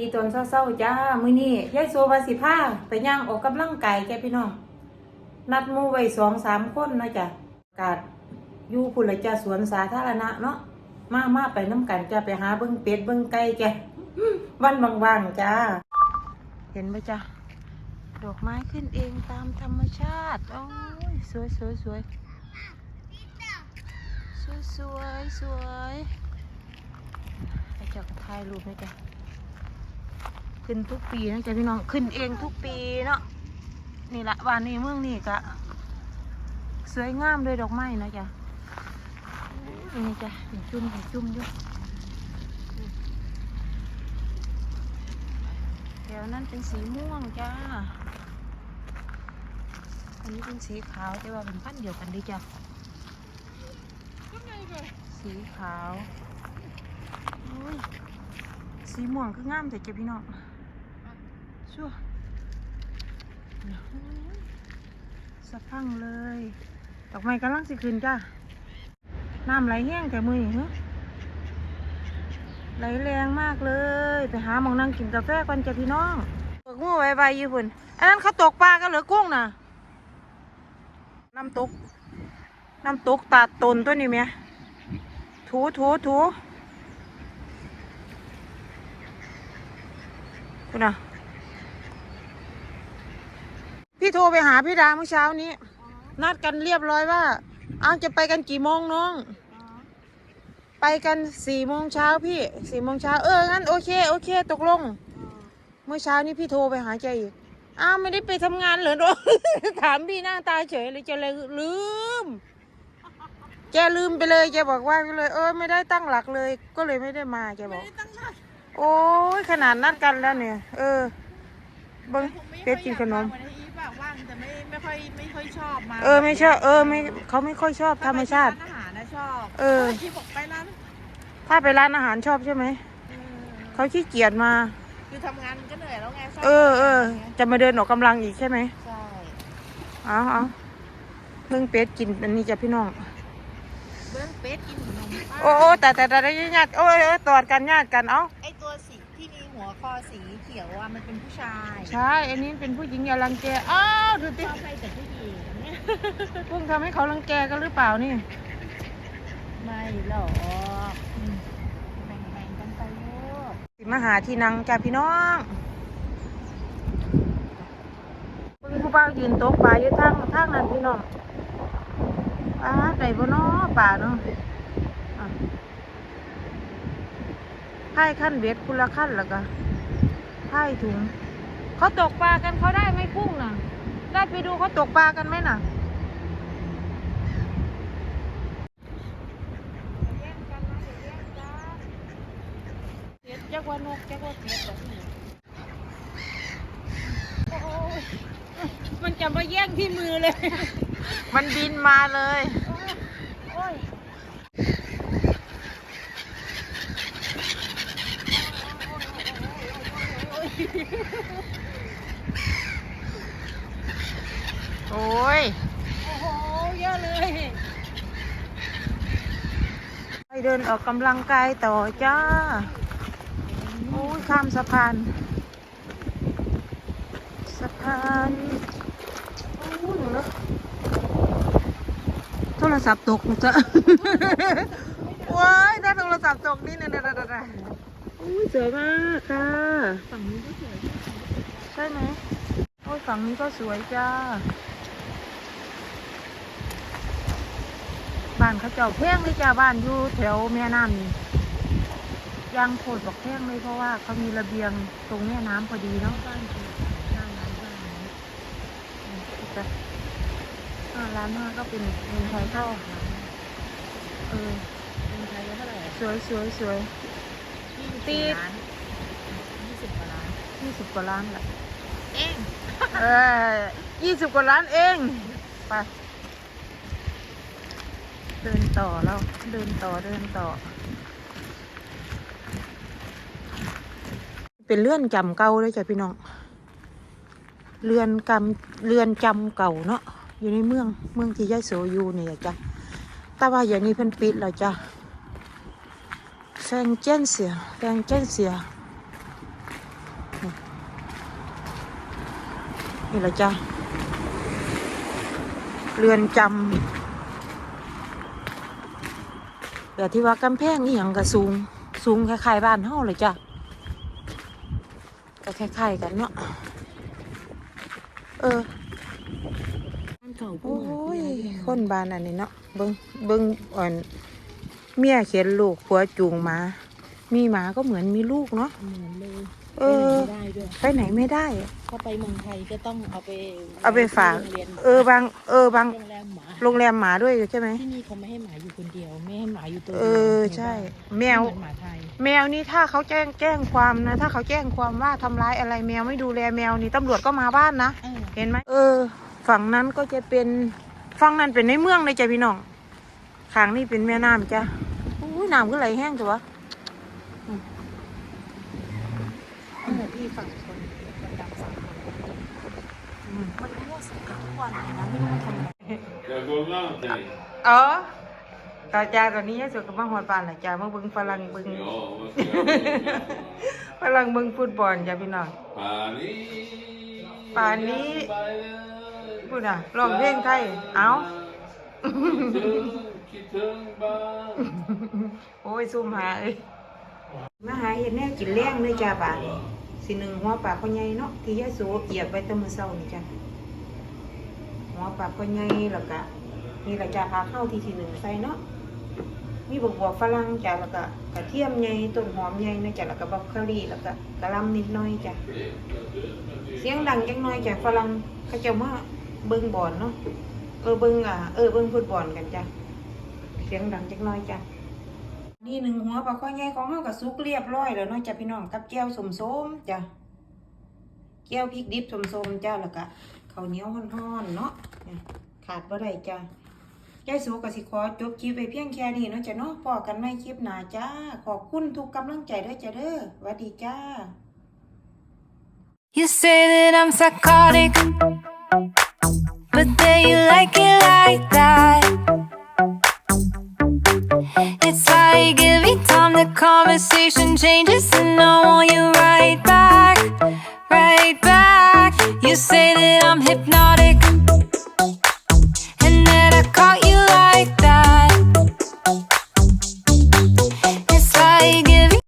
ีตอนเศร้าๆจ้า มื้อนี้ยายโซวาสิพาไปย่างออกกำลังกายแกพี่น้อง นัดมู่ไว้สองสามคนนะจ้ะกาดอยู่พุ่นละจ้าสวนสาธารณะเนาะ มามาไปน้ำกันจ้าไปหาเบิ้งเป็ดเบิ้งไก่แกวันว่างๆจ้า เห็นไหมจ้าดอกไม้ขึ้นเองตามธรรมชาติ โอ้ยสวยสวยสวยสวยสวยสวยไอ้เจ้าก็ถ่ายรูปไหมจ้ะ ขึ้นทุกปีนะจ๊ะพี่น้องขึ้นเองทุกปีเนาะนี่ละวันนี้เมืองนี่กะสวยงามเลยดอกไม้นะจ๊ะนี่จ้ะเห็นจุ่มเห็นจุ่มอยู่แถวนั้นเป็นสีม่วงจ้าอันนี้เป็นสีขาวแต่ว่าเป็นพันเดียวกันดีจ้ะสีขาวสีม่วงคืองามแต่เจ้าพี่น้อง ชั่วสะพังเลย ดอกไม้กำลังสิขึ้นจ้าน้ำไหลแห้งแต่มือนี่เหรอไหลแรงมากเลย ไปหาหมองนั่งกินกาแฟก่อนจ้ะพี่น้องเปิดงูไว้ใบยี่ปุ่นอันนั้นเขาตกปลากันเหรือกุ้งน่ะ น้ำตก น้ำตกตาดตนตัวนี้ไหมถูถูถูคุณน่ะ พี่โทรไปหาพี่ดาเมื่อเช้านี้ นัดกันเรียบร้อยว่าอ้าวจะไปกันกี่โมงน้อง ไปกันสี่โมงเช้าพี่สี่โมงเช้าเอองั้นโอเคโอเค ตกลง เมื่อเช้านี้พี่โทรไปหาแกอีกอ้าวไม่ได้ไปทำงานเหรอถามพี่หน้าตาเฉยเลยจะเลยลืม แกลืมไปเลยแกบอกว่าไปเลย เออไม่ได้ตั้งหลักเลย ก็เลยไม่ได้มาแกบอก โอ้ยขนาดนัดกันแล้วเนี่ย เออเบิ้งเป็ดกินขนม วันนี้อีฟอะว่างแต่ไม่ไม่ค่อยไม่ค่อยชอบมาเออไม่ชอบเออไม่เขาไม่ค่อยชอบธรรมชาติร้านอาหารนะชอบเออ ที่บอกไปร้านถ้าไปร้านอาหารชอบใช่ไหมเออเขาขี้เกียจมา คือทำงานมันก็เหนื่อยแล้วไงชอบเออเออจะมาเดินออกกำลังอีกใช่ไหมใช่เอาเอาเพิ่งเป็ดกินอันนี้จ้ะพี่น้อง เบื้องเป็ดกินขนมปังโอ้โอ้แต่แต่แต่ได้ญาติโอ้ยเออตอดกันญาติกันเอ้าไอตัวสีที่มี หัวคอสีเขียวอะมันเป็นผู้ชายใช่ อันนี้เป็นผู้หญิงอย่ารังแก อ้าวดูติชอบใครแต่ผู้หญิงเพิ่งทำให้เขารังแกกันหรือเปล่านี่ ไม่หรอกอืมแบ่งๆกันไปลูกสิมาหาที่นังจ้ะพี่น้องเพิ่งผู้เป้ายืนโต๊ะปลาอยู่ทางทางนั้นพี่น้องปลาไก่บ่เนาะป่าเนาะ ใช่ขั้นเบ็ดคุณละขั้นแล้วก็ไพ่ถุง เขาตกปลากันเขาได้ไหมกุ้งน่ะ ได้ไปดูเขาตกปลากันไหมน่ะจักว่านกจักว่าเป็ดแบบนี้โอ้มันจะมาแย่งที่มือเลย มันบินมาเลย โอ้ยโอ้ย โอ้โหเยอะเลย ไป เดินออกกำลังกายต่อจ้า โอ้ยข้ามสะพาน สะพานโอ้ยเนอะโทรศัพท์ตกนะจ๊ะว้ายถ้าโทรศัพท์ตกนี่นะนะนะนะโอ้ยสวยมากค่ะ ฝั่งนี้ก็สวย ใช่ไหมโอ้ยฝั่งนี้ก็สวยจ้าานเขาเจ้าแพงเลยจ้าบ้านอยู่แถวแม่น้ำนี่ยางโคตรบอกแพงเลยเพราะว่าเขามีระเบียงตรงแม่น้ำพอดีเนาะบ้านคือหน้าร้านบ้านนี้จ้ะห้าล้านห้าก็เป็นเงินไทยเท่าเออเป็นไทยเท่าไหร่สวยสวยสวยตีล้านยี่สิบกว่าล้านยี่สิบกว่าล้านแหละเองเออยี่สิบกว่าล้านเองไป เดินต่อเราเดินต่อเดินต่อ เป็นเลื่อนจำเก่าเลยจ้ะพี่น้องเรือนกำเรือนจำเก่าเนาะอยู่ในเมืองเมืองที่ยาโสอยู่เนี่ยจ้ะแต่ว่าอย่างนี้เพิ่นปิดแล้วจ้ะแฟงเจนเสียแฟงเจนเสียนี่แหละจ้ะเรือนจำ แต่ที่ว่ากำแพงนี่ยังกระสูง สูงคล้ายๆบ้านเฮาเลยจ้ะก็คล้ายๆกันเนาะเออเก่าโอ้ยคนบ้านอันนี้เนาะเบิงเบิงอ่อนเมียเขียนลูกผัวจูงหมา มีหมาก็เหมือนมีลูกเนาะ เหมือนเลยเออ ไม่ได้ด้วยไปไหนไม่ได้ถ้าไปเมืองไทยก็ต้องเอาไปเอาไปฝาก โรงเรียนเออบางเออบางโรงแรมหมาโรงแรมหมาด้วยใช่ไหม ที่นี่เขาไม่ให้หมาอยู่คนเดียว ไม่ให้หมาอยู่ตัวเอดียวอในใช่บ้านแมวไเหอนหมาไทยแมวนี่ถ้าเขาแจ้งแจ้งความนะ ถ้าเขาแจ้งความว่าทำร้ายอะไรแมวไม่ดูแลแมวนี่ตำรวจก็มาบ้านนะ เออเห็นไหมเออ ฝั่งนั้นก็จะเป็นฝั่งนั้นเป็นในเมืองเลยจ้ะพี่น้องข้างนี่เป็นแม่น้ำจ้ะอุ้ยน้ำก็ไหลแห้งจ้ะวะ ตั้งแต่ที่ ฝั่งคนคนดำสามคนอืมมันรั่วสักทุกวันเลยนะไม่รู้ว่าทำอะไร Der Golante. อ๋อตาจ้าตอนนี้ยายสุดกับมาหอดปานละจ้ามาเบิ่งฝรั่งเบิ่ง Ja, was ska jag ฝรั่งเบิ่งฟุตบอลจ้ะพี่น้อง Pani. Pani. พูดอะร้องเพลงไทยเอา Kittung bang. โอ้ยซุ่มหาเอ้ยมาหาเห็ดแนวกินแรงเลยจ้าบาด สิหนึ่งหัวปลาข้อใหญ่เนาะที่ยายสูเหยียบไว้แตั้งมือเช้านี่จ้ะหัวปลาข้อใหญ่แล้วก็นี่ละจ้าพาเข้าที่ที่หนึ่งใส่เนาะมีบวบวฝรั่งจ้ะแล้วก็กระเทียมใหญ่ต้นหอมใหญ่นะจ้ะแล้วก็บักคารีแล้วก็กะลำนิดหน่อยจ้ะเสียงดังจังหน่อยจ้ะฝรั่งเขาจะมาเบิ่งบอลเนาะเออเบิ่งอะเออเบิ่งฟุตบอลกันจ้ะเสียงดังจังหน่อยจ้ะ นี่หนึ่งหัวปลาข้อใหญ่ของเฮาก็สุกเรียบร้อยแล้วเนาะจ้ะพี่น้องกับแก้วสมๆจ้ะแก้วพริกดิบสมๆจ้ะแล้วก็ข้าวเหนียวฮ้อนๆเนาะขาดบ่ได้จ้ะยายสูก็สิขอจบคลิปไปเพียงแค่นี้เนาะจ้ะเนาะพอกันใหม่คลิปหนาจ้า ขอบคุณทุกกำลังใจด้อจ้ะเด้อสวัสดีจ้า You say that I'm psychotic, but then you like it like that. It's like every time the conversation changes, and I want you right back, right back. You say.